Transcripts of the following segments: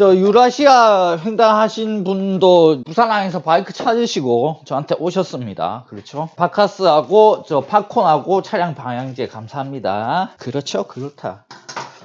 저 유라시아 횡단하신 분도 부산항에서 바이크 찾으시고 저한테 오셨습니다. 그렇죠? 바카스하고 저 팝콘하고 차량 방향제 감사합니다. 그렇죠? 그렇다.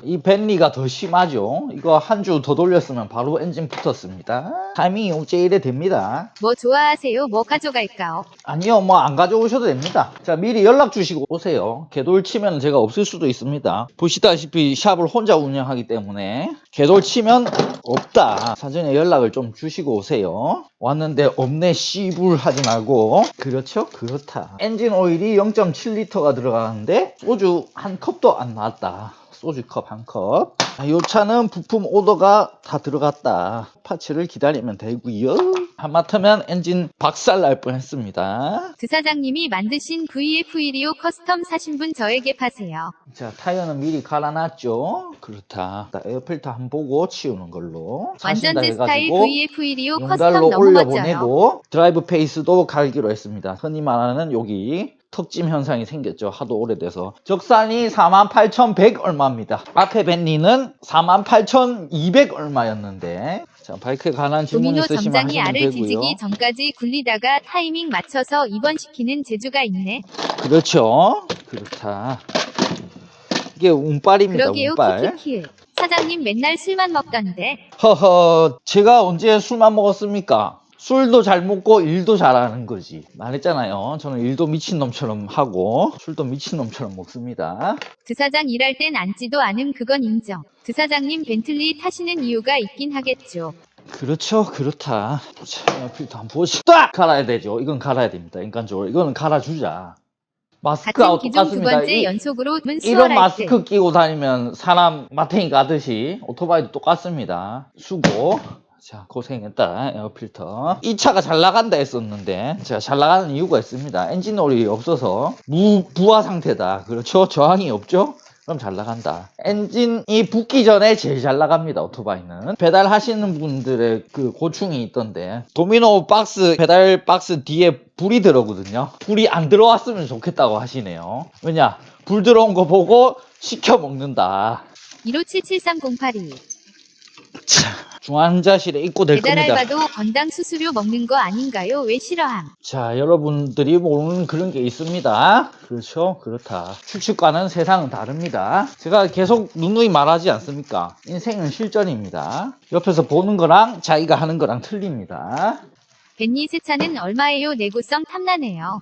이 벤리가 더 심하죠. 이거 한 주 더 돌렸으면 바로 엔진 붙었습니다. 타이밍이 어째 이래 됩니다. 뭐 좋아하세요? 뭐 가져갈까요? 아니요, 뭐 안 가져오셔도 됩니다. 자, 미리 연락 주시고 오세요. 개돌 치면 제가 없을 수도 있습니다. 보시다시피 샵을 혼자 운영하기 때문에 개돌 치면 없다. 사전에 연락을 좀 주시고 오세요. 왔는데 없네 씨불 하지 말고 그렇죠? 그렇다. 엔진 오일이 0.7리터가 들어가는데 소주 한 컵도 안 나왔다. 소주컵 한 컵. 이 차는 부품 오더가 다 들어갔다. 파츠를 기다리면 되고요. 하마터면 엔진 박살 날 뻔했습니다. 드 사장님이 만드신 VF125 커스텀 사신 분 저에게 파세요. 자 타이어는 미리 갈아놨죠. 그렇다. 자, 에어필터 한번 보고 치우는 걸로. 완전 제 스타일 해가지고 VF125 커스텀 너무 멋져요. 올려보내고 드라이브 페이스도 갈기로 했습니다. 흔히 말하는 여기 턱짐 현상이 생겼죠. 하도 오래돼서. 적산이 48,100 얼마입니다. 앞에 벤니는 48,200 얼마였는데 자 바이크에 관한 질문 도미노 있으시면 점장이 하시면 알을 되고요. 뒤지기 전까지 굴리다가 타이밍 맞춰서 입원시키는 재주가 있네. 그렇죠. 그렇다. 이게 운빨입니다. 그러게요 운빨. 키키키. 사장님 맨날 술만 먹던데. 허허, 제가 언제 술만 먹었습니까? 술도 잘 먹고 일도 잘하는 거지. 말했잖아요. 저는 일도 미친놈처럼 하고 술도 미친놈처럼 먹습니다. 드 사장 일할 땐 앉지도 않음 그건 인정. 드 사장님 벤틀리 타시는 이유가 있긴 하겠죠. 그렇죠. 그렇다. 자, 필터 한번 보시다! 갈아야 되죠. 이건 갈아야 됩니다. 인간적으로. 이거는 갈아주자. 마스크하고 같은 기종 두 똑같습니다. 번째 이- 연속으로 문 이런 수월할 때. 마스크 끼고 다니면 사람 마탱이 가듯이 오토바이도 똑같습니다. 수고. 자, 고생했다. 에어필터. 이 차가 잘 나간다 했었는데, 제가 잘 나가는 이유가 있습니다. 엔진 오일이 없어서 무, 부하 상태다. 그렇죠? 저항이 없죠? 그럼 잘 나간다. 엔진이 붙기 전에 제일 잘 나갑니다, 오토바이는. 배달하시는 분들의 그 고충이 있던데, 도미노 박스, 배달 박스 뒤에 불이 들어오거든요. 불이 안 들어왔으면 좋겠다고 하시네요. 왜냐? 불 들어온 거 보고 시켜 먹는다. 15773082. 중환자실에 입고 될 배달 겁니다. 알바도 건당 수수료 먹는 거 아닌가요? 왜 싫어함? 자, 여러분들이 모르는 그런 게 있습니다. 그렇죠? 그렇다. 추측과는 세상은 다릅니다. 제가 계속 누누이 말하지 않습니까? 인생은 실전입니다. 옆에서 보는 거랑 자기가 하는 거랑 틀립니다. 벤니 세차는 얼마예요? 내구성 탐나네요.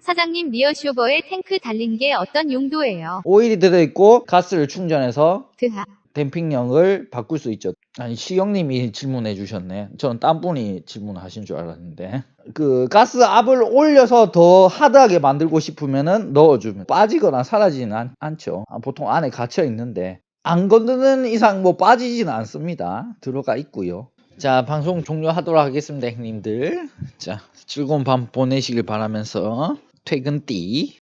사장님 리어쇼버에 탱크 달린 게 어떤 용도예요? 오일이 들어있고 가스를 충전해서 드하. 댐핑력을 바꿀 수 있죠. 아니 시영님이 질문해 주셨네. 저는 딴 분이 질문하신 줄 알았는데 그 가스 압을 올려서 더 하드하게 만들고 싶으면은 넣어주면 빠지거나 사라지는 않, 않죠. 아, 보통 안에 갇혀 있는데 안 건드는 이상 뭐 빠지지는 않습니다. 들어가 있고요. 자 방송 종료하도록 하겠습니다, 형님들. 자 즐거운 밤 보내시길 바라면서 퇴근띠.